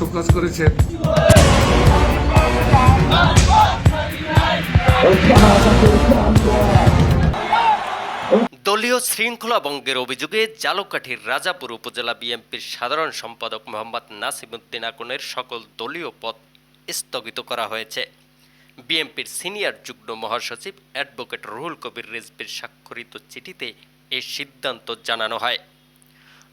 Show cause করেছেন দলীয় শৃঙ্খলা ভঙ্গের অভিযোগে জালকাঠির রাজাপুর উপজেলা বিএনপির সাধারণ সম্পাদক মোহাম্মদ নাসিমুদ্দিন আকনের সকল দলীয় পদ স্থগিত করা হয়েছে। বিএনপির সিনিয়র যুগ্ম মহাসচিব অ্যাডভোকেট রুহুল কবির রিজবির স্বাক্ষরিত চিঠিতে এই সিদ্ধান্ত জানানো হয়।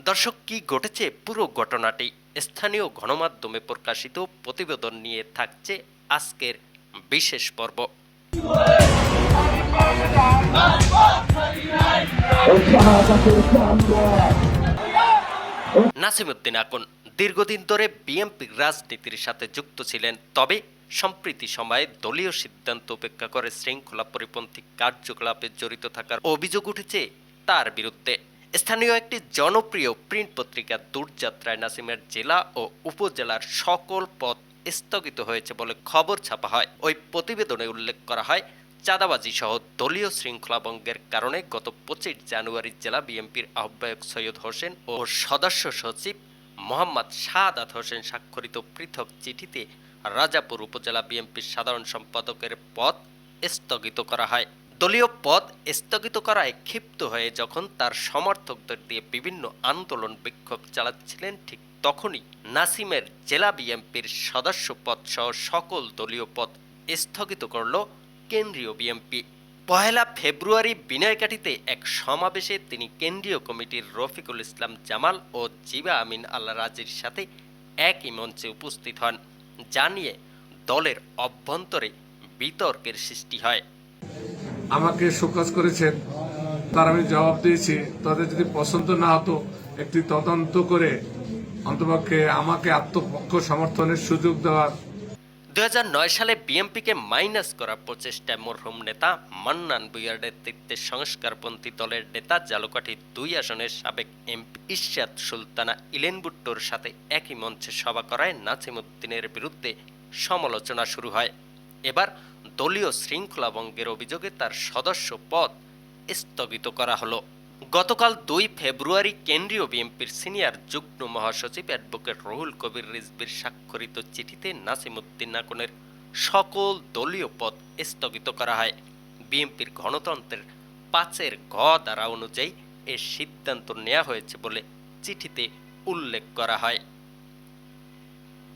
দর্শক, কি ঘটেছে পুরো ঘটনাটি? স্থানীয় গণমাধ্যমে প্রকাশিত প্রতিবেদন নিয়ে থাকছে আজকের বিশেষ পর্ব। নাসিমুদ্দিন আকন, দীর্ঘদিন ধরে বিএনপির রাজনীতির সাথে যুক্ত ছিলেন, তবে সম্প্রতি সময়ে দলীয় সিদ্ধান্ত উপেক্ষা করে শৃঙ্খলা পরিপন্থী কার্যকলাপে জড়িত থাকার অভিযোগ উঠেছে তার বিরুদ্ধে। স্থানীয় একটি জনপ্রিয় প্রিন্ট পত্রিকা দূরযাত্রায় নাসিমের জেলা ও উপজেলার সকল পথ স্থগিত হয়েছে বলে খবর ছাপা হয়। ওই প্রতিবেদনে উল্লেখ করা হয়, চাঁদাবাজি সহ দলীয় শৃঙ্খলা ভঙ্গের কারণে গত পঁচিশ জানুয়ারি জেলা বিএনপির আহ্বায়ক সৈয়দ হোসেন ও সদস্য সচিব মোহাম্মদ শাহাদাত হোসেন স্বাক্ষরিত পৃথক চিঠিতে রাজাপুর উপজেলা বিএনপির সাধারণ সম্পাদকের পদ স্থগিত করা হয়। দলীয় পদ স্থগিত করায় ক্ষিপ্ত হয়ে যখন তার সমর্থকদের দিয়ে বিভিন্ন আন্দোলন বিক্ষোভ চালাচ্ছিলেন, ঠিক তখনই নাসিমের জেলা বিএনপির সদস্য পদ সহ সকল দলীয় পদ স্থগিত করল কেন্দ্রীয় বিএনপি। পহেলা ফেব্রুয়ারি বিনয়কাঠিতে এক সমাবেশে তিনি কেন্দ্রীয় কমিটির রফিকুল ইসলাম জামাল ও জিবা আমিন আল্লাহ রাজির সাথে একই মঞ্চে উপস্থিত হন যা নিয়ে দলের অভ্যন্তরে বিতর্কের সৃষ্টি হয়। আমাকে শোকজ করেছেন, তার আমি জবাব দিয়েছি। তাদের যদি পছন্দ না হতো, একটি তদন্ত করে অন্তপক্ষে আমাকে আত্মপক্ষ সমর্থনের সুযোগ দেওয়ার। দু হাজার নয় সালে বিএনপিকে মাইনাস করার প্রচেষ্টায় মরহুম নেতা মান্নান বুইয়ার নেতৃত্বে সংস্কারপন্থী দলের নেতা জালুকাঠি দুই আসনের সাবেক এমপি ইশাদ সুলতানা ইলেন ভুট্টোর সাথে একই মঞ্চে সভা করায় নাসিমুদ্দিনের বিরুদ্ধে সমালোচনা শুরু হয়। এবার দলীয় শৃঙ্খলা ভঙ্গের অভিযোগে তার সদস্য পদ স্থগিত করা হলো। গতকাল দুই ফেব্রুয়ারি কেন্দ্রীয় বিএনপির সিনিয়র যুগ্ম মহাসচিব অ্যাডভোকেট রহুল কবির রিজবির স্বাক্ষরিত চিঠিতে নাসিমুদ্দিন নাকনের সকল দলীয় পদ স্থগিত করা হয়। বিএনপির গণতন্ত্রের পাঁচের ঘ দ্বারা অনুযায়ী এ সিদ্ধান্ত নেওয়া হয়েছে বলে চিঠিতে উল্লেখ করা হয়।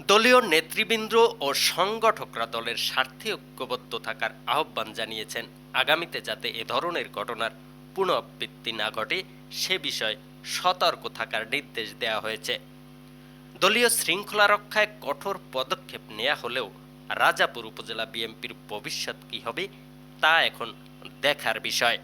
দলীয় নেতৃবৃন্দ ও সংগঠকরা দলের স্বার্থে ঐক্যবদ্ধ থাকার আহ্বান জানিয়েছেন। আগামীতে যাতে এ ধরনের ঘটনার পুনরাবৃত্তি না ঘটে, সে বিষয়ে সতর্ক থাকার নির্দেশ দেওয়া হয়েছে। দলীয় শৃঙ্খলা রক্ষায় কঠোর পদক্ষেপ নেওয়া হলেও রাজাপুর উপজেলা বিএনপির ভবিষ্যৎ কী হবে, তা এখন দেখার বিষয়।